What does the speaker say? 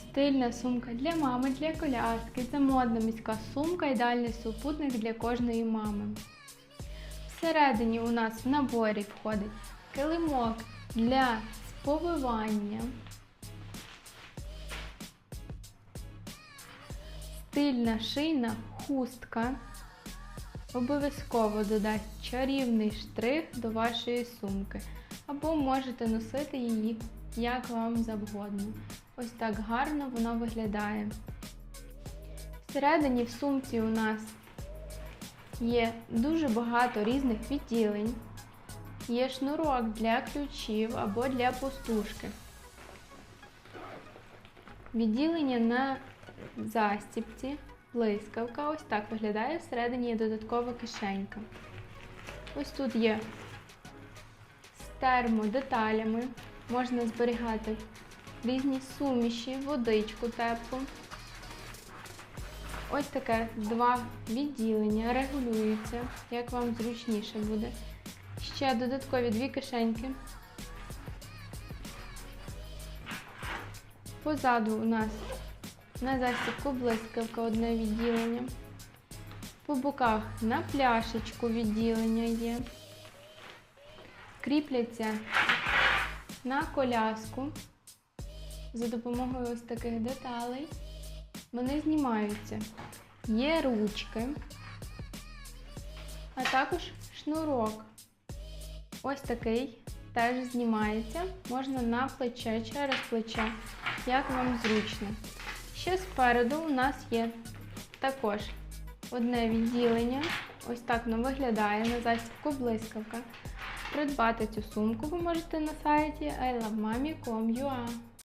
Стильна сумка для мами, для коляски. Це модна міська сумка, ідеальний супутник для кожної мами. Всередині у нас в наборі входить килимок для сповивання. Стильна шийна хустка. Обов'язково додасть чарівний штрих до вашої сумки. Або можете носити її як вам завгодно. Ось так гарно вона виглядає. Всередині в сумці у нас є дуже багато різних відділень. Є шнурок для ключів або для пустушки. Відділення на застіпці, блискавка. Ось так виглядає. Всередині є додаткова кишенька. Ось тут є термодеталями. Можна зберігати різні суміші, водичку теплу. Ось таке два відділення регулюються, як вам зручніше буде. Ще додаткові дві кишеньки. Позаду у нас на застібку блискавка одне відділення. По боках на пляшечку відділення є. Кріпляться на коляску за допомогою ось таких деталей. Вони знімаються. Є ручки, а також шнурок. Ось такий теж знімається. Можна на плече, через плече, як вам зручно. Ще спереду у нас є також одне відділення. Ось так воно виглядає на застібку блискавка. Придбати цю сумку ви можете на сайті ilovemami.com.ua